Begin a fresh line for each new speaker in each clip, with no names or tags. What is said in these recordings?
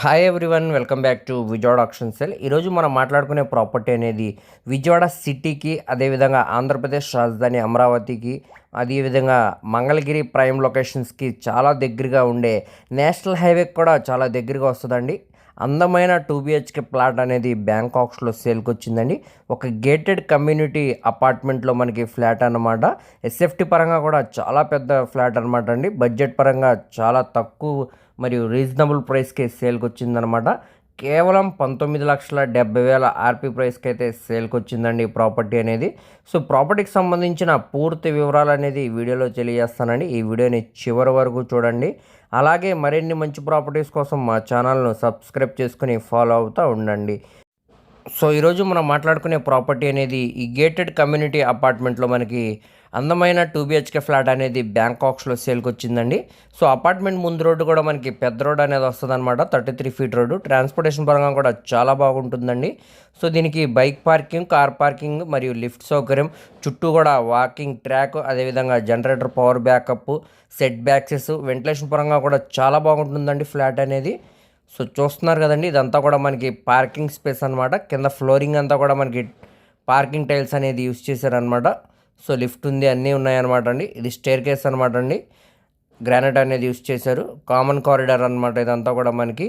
Hi everyone welcome back to Vijayawada auction sell ఈరోజు మనం మాట్లాడుకునే ప్రాపర్టీ అనేది విజయవాడ సిటీకి అదేవిధంగా ఆంధ్రప్రదేశ్ రాజధాని అమరావతికి అదేవిధంగా మంగళగిరి ప్రైమ్ లొకేషన్స్కి చాలా దగ్గరగా ఉండే నేషనల్ హైవే కూడా చాలా దగ్గరగా వస్తుందండి. అందమైన టూ బిహెచ్కే ప్లాట్ అనేది బ్యాంకాక్స్లో సేల్కి వచ్చిందండి ఒక గేటెడ్ కమ్యూనిటీ అపార్ట్మెంట్లో మనకి ఫ్లాట్ అన్నమాట. ఎస్ఎఫ్టీ పరంగా కూడా చాలా పెద్ద ఫ్లాట్ అనమాట అండి. బడ్జెట్ పరంగా చాలా తక్కువ మరియు రీజనబుల్ ప్రైస్కే సేల్కి వచ్చిందనమాట కేవలం పంతొమ్మిది లక్షల డెబ్బై వేల ఆర్పీ ప్రైస్కి అయితే సేల్కి వచ్చిందండి ప్రాపర్టీ అనేది. సో ప్రాపర్టీకి సంబంధించిన పూర్తి వివరాలు అనేది ఈ వీడియోలో తెలియజేస్తానండి. ఈ వీడియోని చివరి వరకు చూడండి. అలాగే మరిన్ని మంచి ప్రాపర్టీస్ కోసం మా ఛానల్ను సబ్స్క్రైబ్ చేసుకుని ఫాలో అవుతూ ఉండండి. సో ఈరోజు మనం మాట్లాడుకునే ప్రాపర్టీ అనేది ఈ గేటెడ్ కమ్యూనిటీ అపార్ట్మెంట్లో మనకి అందమైన టూ బిహెచ్కే ఫ్లాట్ అనేది బ్యాంకాక్స్లో సేల్కి వచ్చిందండి సో అపార్ట్మెంట్ ముందు రోడ్డు కూడా మనకి పెద్ద రోడ్ అనేది వస్తుంది అనమాట thirty three feet road. Transportation పరంగా కూడా చాలా బాగుంటుందండి. సో దీనికి బైక్ పార్కింగ్ కార్ పార్కింగ్ మరియు లిఫ్ట్ సౌకర్యం చుట్టూ కూడా వాకింగ్ ట్రాక్ అదేవిధంగా జనరేటర్ పవర్ బ్యాకప్ సెట్ బ్యాక్సెస్ వెంటిలేషన్ పరంగా కూడా చాలా బాగుంటుందండి ఫ్లాట్ అనేది. సో చూస్తున్నారు కదండి ఇదంతా కూడా మనకి పార్కింగ్ స్పేస్ అనమాట కింద ఫ్లోరింగ్ అంతా కూడా మనకి పార్కింగ్ టైల్స్ అనేది యూస్ చేశారనమాట సో లిఫ్ట్ ఉంది అన్నీ ఉన్నాయన్నమాట అండి. ఇది స్టేర్ కేస్ అనమాట అండి. గ్రానైట్ అనేది యూస్ చేశారు. కామన్ కారిడార్ అనమాట ఇదంతా కూడా మనకి.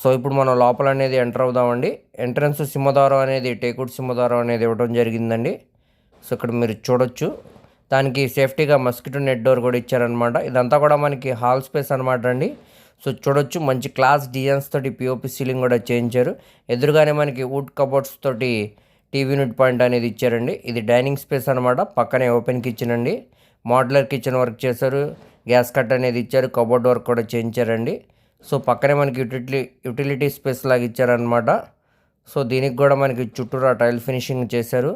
సో ఇప్పుడు మనం లోపల అనేది ఎంటర్ అవుదామండి. ఎంట్రన్స్ సింహద్వారం అనేది టేకుడ్ సింహద్వారం అనేది ఇవ్వడం జరిగిందండి. సో ఇక్కడ మీరు చూడొచ్చు. దానికి సేఫ్టీగా మస్కిటో నెట్ డోర్ కూడా ఇచ్చారనమాట ఇదంతా కూడా మనకి హాల్ స్పేస్ అనమాట అండి. సో చూడొచ్చు మంచి క్లాస్ డిజైన్స్ తోటి పిఓపి సీలింగ్ కూడా చేయించారు. ఎదురుగానే మనకి వుడ్ కబోర్డ్స్ తోటి టీవీ యూనిట్ పాయింట్ అనేది ఇచ్చారండి. ఇది డైనింగ్ స్పేస్ అనమాట పక్కనే ఓపెన్ కిచెన్ అండి. మోడ్యులర్ కిచెన్ వర్క్ చేశారు గ్యాస్ కట్ అనేది ఇచ్చారు కబోర్డ్ వర్క్ కూడా చేయించారండి. సో పక్కనే మనకి యూటిలిటీ యూటిలిటీ స్పేస్ లాగా ఇచ్చారనమాట సో దీనికి కూడా మనకి చుట్టూరా టైల్ ఫినిషింగ్ చేశారు.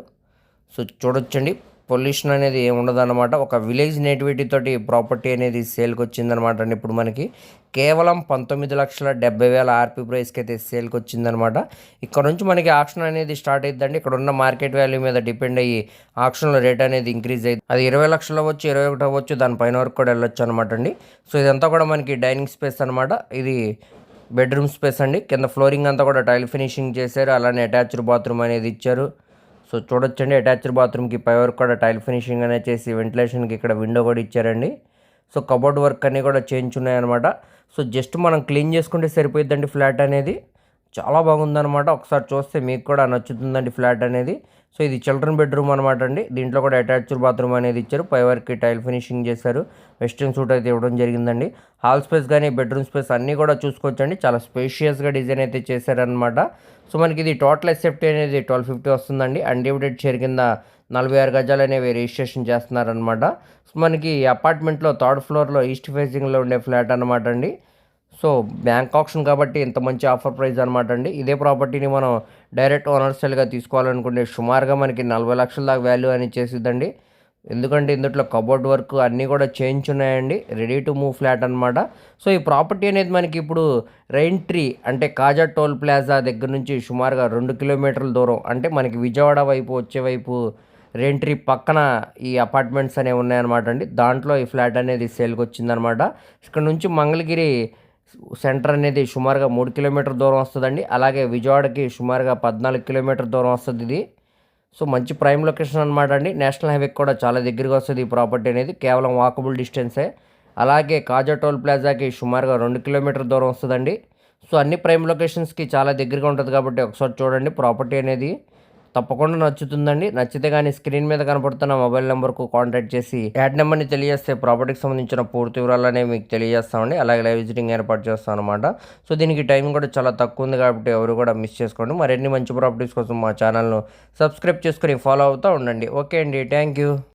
సో చూడొచ్చండి. పొల్యూషన్ అనేది ఏమి ఉండదన్నమాట ఒక విలేజ్ నేటివిటీ తోటి ప్రాపర్టీ అనేది సేల్కి వచ్చిందనమాట అండి. ఇప్పుడు మనకి కేవలం పంతొమ్మిది లక్షల డెబ్బై వేల ఆర్పి ప్రైస్కి అయితే సేల్కి వచ్చిందనమాట ఇక్కడ నుంచి మనకి ఆప్షన్ అనేది స్టార్ట్ అయిద్దండి. ఇక్కడ ఉన్న మార్కెట్ వాల్యూ మీద డిపెండ్ అయ్యి ఆప్షన్లో రేట్ అనేది ఇంక్రీజ్ అయ్యింది అది ఇరవై లక్షలు అవ్వచ్చు ఇరవై ఒకటి అవ్వచ్చు దానిపైన వరకు కూడా వెళ్ళొచ్చు అనమాట అండి. సో ఇదంతా కూడా మనకి డైనింగ్ స్పేస్ అనమాట ఇది బెడ్రూమ్ స్పేస్ అండి. కింద ఫ్లోరింగ్ అంతా కూడా టైల్ ఫినిషింగ్ చేశారు. అలానే అటాచ్డ్ బాత్రూమ్ అనేది ఇచ్చారు. సో చూడొచ్చండి అటాచ్డ్ బాత్రూమ్కి పై వరకు కూడా టైల్ ఫినిషింగ్ అనేది చేసి వెంటిలేషన్కి ఇక్కడ విండో కూడా ఇచ్చారండి. సో కబోర్డ్ వర్క్ అన్నీ కూడా చేంజ్ ఉన్నాయన్నమాట. సో జస్ట్ మనం క్లీన్ చేసుకుంటే సరిపోయిద్దండి ఫ్లాట్ అనేది. చాలా బాగుందనమాట ఒకసారి చూస్తే మీకు కూడా నచ్చుతుందండి ఫ్లాట్ అనేది. సో ఇది చిల్డ్రన్ బెడ్రూమ్ అనమాట అండి. దీంట్లో కూడా అటాచ్డ్ బాత్రూమ్ అనేది ఇచ్చారు. పై వరకు టైల్ ఫినిషింగ్ చేశారు. వెస్ట్రన్ సూట్ అయితే ఇవ్వడం జరిగిందండి. హాల్ స్పేస్ కానీ బెడ్రూమ్ స్పేస్ అన్నీ కూడా చూసుకోవచ్చండి. చాలా స్పేషియస్గా డిజైన్ అయితే చేశారనమాట సో మనకి ఇది టోటల్ ఎసెప్టీ అనేది ట్వెల్వ్ ఫిఫ్టీ వస్తుందండి. అన్డివిడెడ్ షేర్ కింద నలభై ఆరు గజాలు అనేవి రిజిస్ట్రేషన్ చేస్తున్నారనమాట సో మనకి అపార్ట్మెంట్లో థర్డ్ ఫ్లోర్లో ఈస్ట్ ఫేసింగ్లో ఉండే ఫ్లాట్ అనమాట అండి. సో బ్యాంక్ ఆప్షన్ కాబట్టి ఇంత మంచి ఆఫర్ ప్రైస్ అనమాట అండి. ఇదే ప్రాపర్టీని మనం డైరెక్ట్ ఓనర్ సెల్గా తీసుకోవాలనుకుంటే సుమారుగా మనకి నలభై లక్షల దాకా వాల్యూ అని చేసిద్దండి. ఎందుకంటే ఇందులో కబోర్డ్ వర్క్ అన్నీ కూడా చేంజ్ ఉన్నాయండి. రెడీ టు మూవ్ ఫ్లాట్ అనమాట సో ఈ ప్రాపర్టీ అనేది మనకి ఇప్పుడు రెయిన్ ట్రీ అంటే కాజా టోల్ ప్లాజా దగ్గర నుంచి సుమారుగా రెండు కిలోమీటర్ల దూరం అంటే మనకి విజయవాడ వైపు వచ్చే వైపు రెయిన్ ట్రీ పక్కన ఈ అపార్ట్మెంట్స్ అనేవి ఉన్నాయన్నమాట అండి. దాంట్లో ఈ ఫ్లాట్ అనేది సేల్కి వచ్చిందనమాట ఇక్కడ నుంచి మంగళగిరి సెంటర్ అనేది సుమారుగా మూడు కిలోమీటర్ దూరం వస్తుందండి. అలాగే విజయవాడకి సుమారుగా పద్నాలుగు కిలోమీటర్ దూరం వస్తుంది ఇది. సో మంచి ప్రైమ్ లొకేషన్ అనమాట అండి. నేషనల్ హైవే కూడా చాలా దగ్గరగా వస్తుంది ఈ ప్రాపర్టీ అనేది. కేవలం వాకబుల్ డిస్టెన్సే. అలాగే కాజా టోల్ ప్లాజాకి సుమారుగా రెండు కిలోమీటర్ దూరం వస్తుందండి. సో అన్ని ప్రైమ్ లొకేషన్స్కి చాలా దగ్గరగా ఉంటుంది కాబట్టి ఒకసారి చూడండి ప్రాపర్టీ అనేది. తప్పకుండా నచ్చుతుందండి. నచ్చితే కానీ స్క్రీన్ మీద కనపడుతున్న మొబైల్ నెంబర్కు కాంటాక్ట్ చేసి యాడ్ నెంబర్ని తెలియజేస్తే ప్రాపర్టీకి సంబంధించిన పూర్తి వివరాలు అనేవి మీకు తెలియజేస్తామండి. అలాగే లైవ్ విజిటింగ్ ఏర్పాటు చేస్తాం అనమాట సో దీనికి టైం కూడా చాలా తక్కువ ఉంది కాబట్టి ఎవరు కూడా మిస్ చేసుకోండి. మరిన్ని మంచి ప్రాపర్టీస్ కోసం మా ఛానల్ను సబ్స్క్రైబ్ చేసుకుని ఫాలో అవుతూ ఉండండి. ఓకే అండి. Thank you.